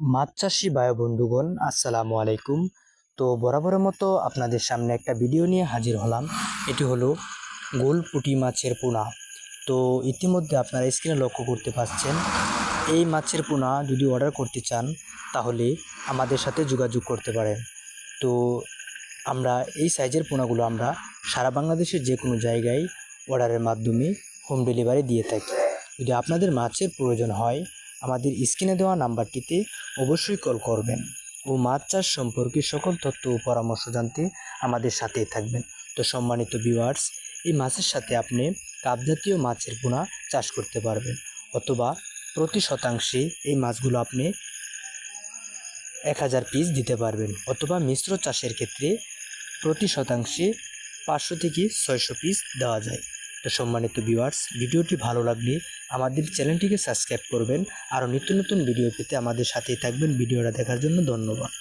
মাছ চাষি ভাই বন্ধুগণ, আসসালামু আলাইকুম। তো বরাবরের মতো আপনাদের সামনে একটা ভিডিও নিয়ে হাজির হলাম। এটি হলো গোল পুঁটি মাছের পোনা। তো ইতিমধ্যে আপনারা স্ক্রিনে লক্ষ্য করতে পারছেন এই মাছের পোনা যদি অর্ডার করতে চান, তাহলে আমাদের সাথে যোগাযোগ করতে পারেন। তো আমরা এই সাইজের পোনাগুলো আমরা সারা বাংলাদেশের যে কোনো জায়গায় অর্ডারের মাধ্যমে হোম ডেলিভারি দিয়ে থাকি। যদি আপনাদের মাছের প্রয়োজন হয় আমাদের স্ক্রিনে দেওয়া নাম্বারটিতে অবশ্যই কল করবেন ও মাছ চাষ সম্পর্কে সকল তথ্য ও পরামর্শ জানতে আমাদের সাথেই থাকবেন। তো সম্মানিত ভিউয়ার্স এই মাছের সাথে আপনি কাপজাতীয় মাছের পোনা চাষ করতে পারবেন অথবা প্রতি শতাংশে এই মাছগুলো আপনি এক হাজার পিস দিতে পারবেন অথবা মিশ্র চাষের ক্ষেত্রে প্রতি শতাংশে পাঁচশো থেকে ছয়শো পিস দেওয়া যায়। তো সম্মানিত ভিউয়ার্স ভিডিওটি ভালো লাগলে আমাদের চ্যানেলটিকে সাবস্ক্রাইব করবেন। আরও নিত্য নতুন ভিডিও পেতে আমাদের সাথেই থাকবেন। ভিডিওটা দেখার জন্য ধন্যবাদ।